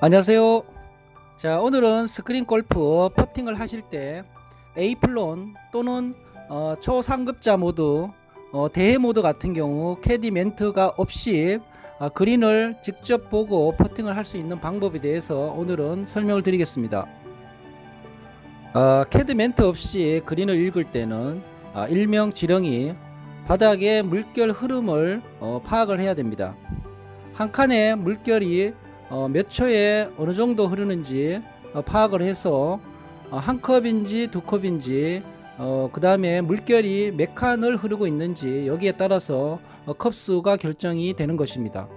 안녕하세요. 자, 오늘은 스크린 골프 퍼팅을 하실 때 A플론 또는 어, 초상급자 모드, 어, 대회 모드 같은 경우 캐디 멘트가 없이 어, 그린을 직접 보고 퍼팅을 할 수 있는 방법에 대해서 오늘은 설명을 드리겠습니다. 어, 캐디 멘트 없이 그린을 읽을 때는 아, 일명 지렁이 바닥의 물결 흐름을 어, 파악을 해야 됩니다. 한 칸의 물결이 어, 몇 초에 어느 정도 흐르는지 어, 파악을 해서 어, 한 컵인지 두 컵인지 어, 그 다음에 물결이 몇 칸을 흐르고 있는지 여기에 따라서 어, 컵수가 결정이 되는 것입니다.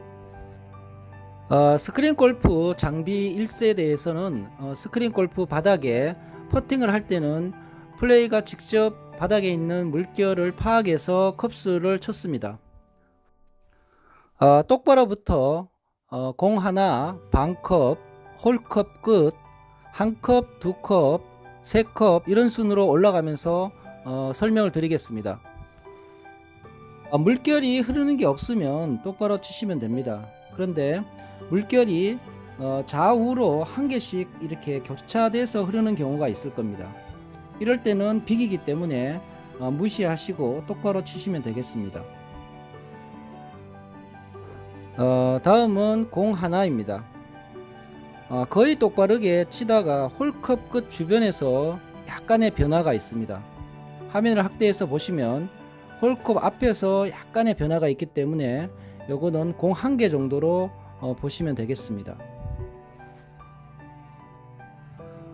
어, 스크린 골프 장비 1세대에서는 어, 스크린 골프 바닥에 퍼팅을 할 때는 플레이가 직접 바닥에 있는 물결을 파악해서 컵수를 쳤습니다. 어, 똑바로부터 어, 공 하나, 반컵, 홀컵 끝, 한 컵, 두 컵, 세 컵 이런 순으로 올라가면서 어, 설명을 드리겠습니다. 어, 물결이 흐르는 게 없으면 똑바로 치시면 됩니다. 그런데 물결이 어, 좌우로 한 개씩 이렇게 교차돼서 흐르는 경우가 있을 겁니다. 이럴 때는 비기기 때문에 어, 무시하시고 똑바로 치시면 되겠습니다. 어, 다음은 공 하나입니다. 어, 거의 똑바르게 치다가 홀컵 끝 주변에서 약간의 변화가 있습니다. 화면을 확대해서 보시면 홀컵 앞에서 약간의 변화가 있기 때문에 요거는 공 한 개 정도로 어, 보시면 되겠습니다.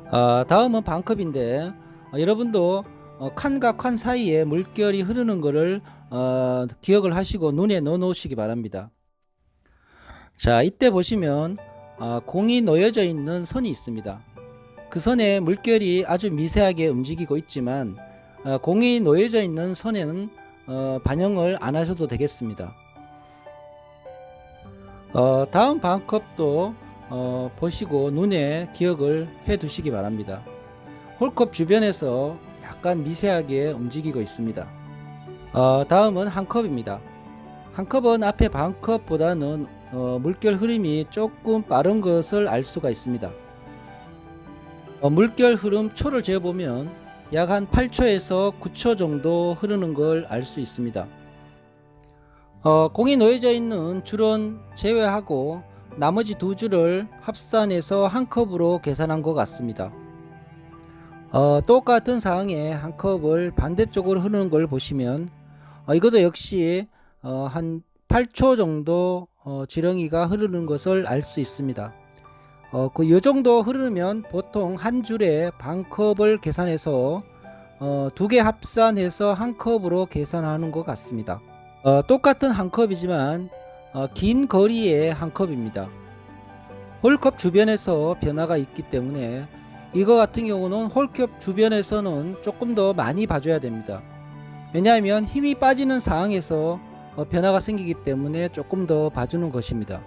아, 다음은 반컵인데 어, 여러분도 어, 칸과 칸 사이에 물결이 흐르는 것을 어, 기억을 하시고 눈에 넣어 놓으시기 바랍니다. 자, 이때 보시면 어, 공이 놓여져 있는 선이 있습니다. 그 선에 물결이 아주 미세하게 움직이고 있지만 어, 공이 놓여져 있는 선에는 어, 반영을 안 하셔도 되겠습니다. 어, 다음 반컵도 어, 보시고 눈에 기억을 해 두시기 바랍니다. 홀컵 주변에서 약간 미세하게 움직이고 있습니다. 어, 다음은 한 컵입니다. 한 컵은 앞에 반 컵보다는 어, 물결 흐름이 조금 빠른 것을 알 수가 있습니다. 어, 물결 흐름 초를 재보면 약 한 8초에서 9초 정도 흐르는 걸 알 수 있습니다. 어, 공이 놓여져 있는 줄은 제외하고 나머지 두 줄을 합산해서 한 컵으로 계산한 것 같습니다. 어, 똑같은 상황에 한 컵을 반대쪽으로 흐르는 걸 보시면 어, 이것도 역시 어, 한 8초 정도 어, 지렁이가 흐르는 것을 알 수 있습니다. 어, 그 요 정도 흐르면 보통 한 줄에 반 컵을 계산해서 어, 두 개 합산해서 한 컵으로 계산하는 것 같습니다. 어, 똑같은 한 컵이지만 어, 긴 거리의 한 컵입니다. 홀컵 주변에서 변화가 있기 때문에 이거 같은 경우는 홀컵 주변에서는 조금 더 많이 봐줘야 됩니다. 왜냐하면 힘이 빠지는 상황에서 어, 변화가 생기기 때문에 조금 더 봐주는 것입니다.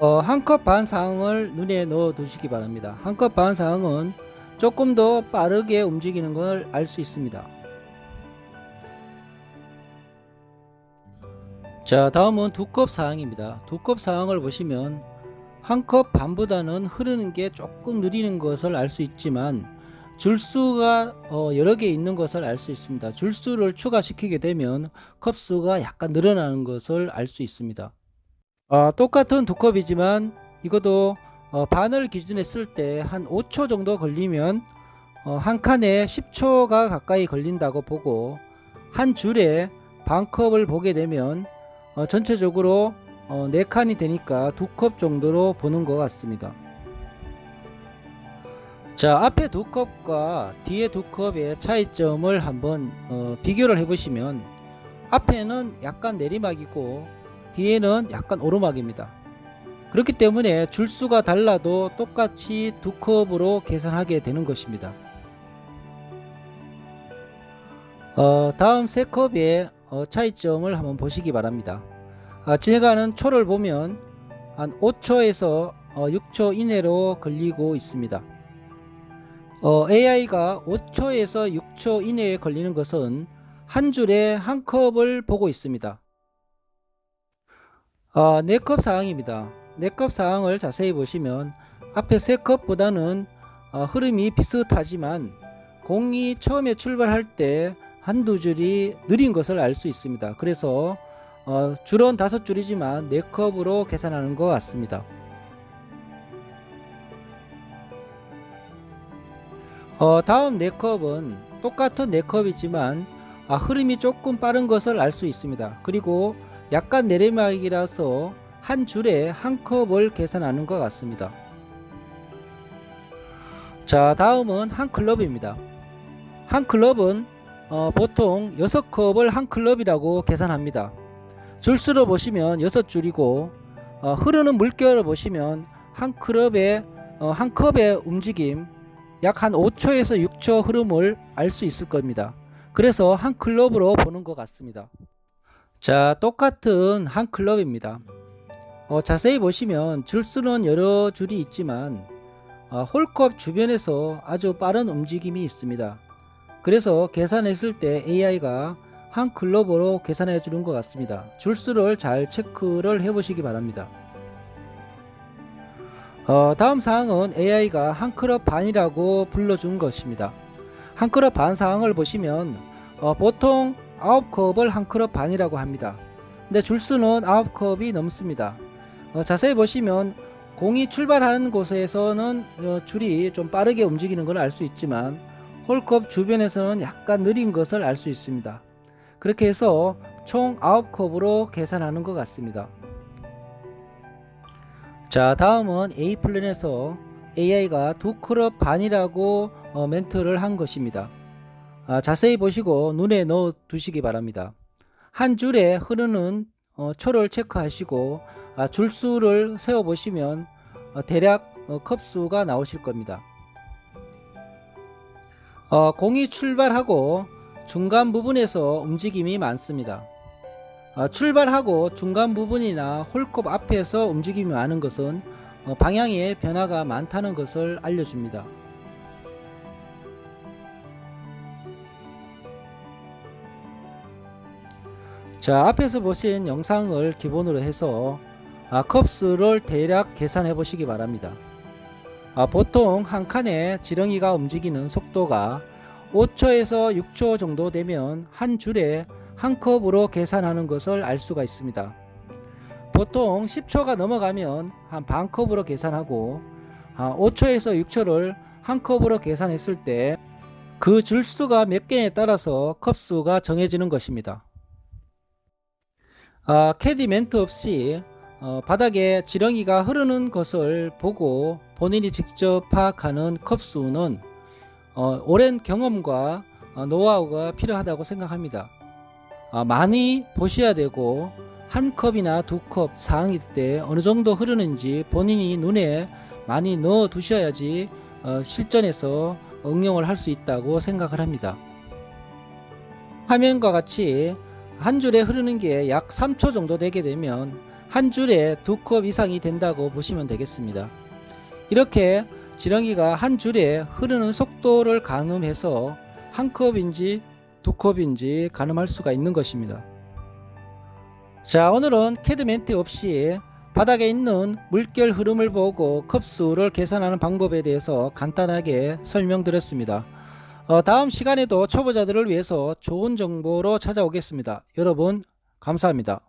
어, 한컵 반 상황을 눈에 넣어 두시기 바랍니다. 한컵 반 상황은 조금 더 빠르게 움직이는 걸 알 수 있습니다. 자, 다음은 두 컵 상황입니다. 두 컵 상황을 보시면 한 컵 반보다는 흐르는 게 조금 느리는 것을 알 수 있지만 줄수가 어, 여러 개 있는 것을 알 수 있습니다. 줄수를 추가시키게 되면 컵수가 약간 늘어나는 것을 알 수 있습니다. 아, 똑같은 두 컵이지만 이것도 어, 반을 기준에 쓸 때 한 5초 정도 걸리면 어, 한 칸에 10초가 가까이 걸린다고 보고 한 줄에 반 컵을 보게 되면 어, 전체적으로 어, 4칸이 되니까 두 컵 정도로 보는 것 같습니다. 자, 앞에 두 컵과 뒤에 두 컵의 차이점을 한번 어, 비교를 해보시면 앞에는 약간 내리막이고 뒤에는 약간 오르막입니다. 그렇기 때문에 줄수가 달라도 똑같이 두 컵으로 계산하게 되는 것입니다. 어, 다음 세 컵의 어, 차이점을 한번 보시기 바랍니다. 아, 지나가는 초를 보면 한 5초에서 어, 6초 이내로 걸리고 있습니다. 어, AI가 5초에서 6초 이내에 걸리는 것은 한 줄에 한 컵을 보고 있습니다. 어, 4컵 상황입니다. 4컵 상황을 자세히 보시면 앞에 세 컵보다는 어, 흐름이 비슷하지만 공이 처음에 출발할 때 한두 줄이 느린 것을 알 수 있습니다. 그래서 어, 줄은 다섯 줄이지만 네 컵으로 계산하는 것 같습니다. 어, 다음 네 컵은 똑같은 네 컵이지만 아, 흐름이 조금 빠른 것을 알 수 있습니다. 그리고 약간 내리막이라서 한 줄에 한 컵을 계산하는 것 같습니다. 자, 다음은 한 클럽입니다. 한 클럽은 어, 보통 6컵을 한 클럽이라고 계산합니다. 줄수로 보시면 6줄이고 어, 흐르는 물결을 보시면 한 클럽의 어, 한 컵의 움직임 약 한 5초에서 6초 흐름을 알 수 있을 겁니다. 그래서 한 클럽으로 보는 것 같습니다. 자, 똑같은 한 클럽입니다. 어, 자세히 보시면 줄수는 여러 줄이 있지만 어, 홀컵 주변에서 아주 빠른 움직임이 있습니다. 그래서 계산했을 때 AI가 한 클럽으로 계산해 주는 것 같습니다. 줄수를 잘 체크를 해 보시기 바랍니다. 어, 다음 사항은 AI가 한 클럽 반이라고 불러준 것입니다. 한 클럽 반 사항을 보시면 어, 보통 9컵을 한 클럽 반이라고 합니다. 근데 줄수는 9컵이 넘습니다. 어, 자세히 보시면 공이 출발하는 곳에서는 어, 줄이 좀 빠르게 움직이는 걸 알 수 있지만 홀컵 주변에서는 약간 느린 것을 알 수 있습니다. 그렇게 해서 총 9컵으로 계산하는 것 같습니다. 자 다음은 A 플랜에서 AI가 두 클럽 반이라고 어, 멘트를 한 것입니다. 아, 자세히 보시고 눈에 넣어 두시기 바랍니다. 한 줄에 흐르는 어, 초를 체크하시고 아, 줄수를 세어 보시면 어, 대략 어, 컵수가 나오실 겁니다. 어, 공이 출발하고 중간 부분에서 움직임이 많습니다. 어, 출발하고 중간 부분이나 홀컵 앞에서 움직임이 많은 것은 어, 방향의 변화가 많다는 것을 알려줍니다. 자, 앞에서 보신 영상을 기본으로 해서 아, 컵수를 대략 계산해 보시기 바랍니다. 아, 보통 한 칸에 지렁이가 움직이는 속도가 5초에서 6초 정도 되면 한 줄에 한 컵으로 계산하는 것을 알 수가 있습니다. 보통 10초가 넘어가면 한 반 컵으로 계산하고 5초에서 6초를 한 컵으로 계산했을 때 그 줄수가 몇 개에 따라서 컵수가 정해지는 것입니다. 아, 캐디 멘트 없이 어, 바닥에 지렁이가 흐르는 것을 보고 본인이 직접 파악하는 컵수는 어, 오랜 경험과 어, 노하우가 필요하다고 생각합니다. 아, 많이 보셔야 되고 한 컵이나 두 컵 상황일 때 어느 정도 흐르는지 본인이 눈에 많이 넣어 두셔야지 어, 실전에서 응용을 할 수 있다고 생각을 합니다. 화면과 같이 한 줄에 흐르는 게 약 3초 정도 되게 되면 한 줄에 두 컵 이상이 된다고 보시면 되겠습니다. 이렇게 지렁이가 한 줄에 흐르는 속도를 가늠해서 한 컵인지 두 컵인지 가늠할 수가 있는 것입니다. 자 오늘은 캐드 멘트 없이 바닥에 있는 물결 흐름을 보고 컵수를 계산하는 방법에 대해서 간단하게 설명드렸습니다. 어, 다음 시간에도 초보자들을 위해서 좋은 정보로 찾아오겠습니다. 여러분 감사합니다.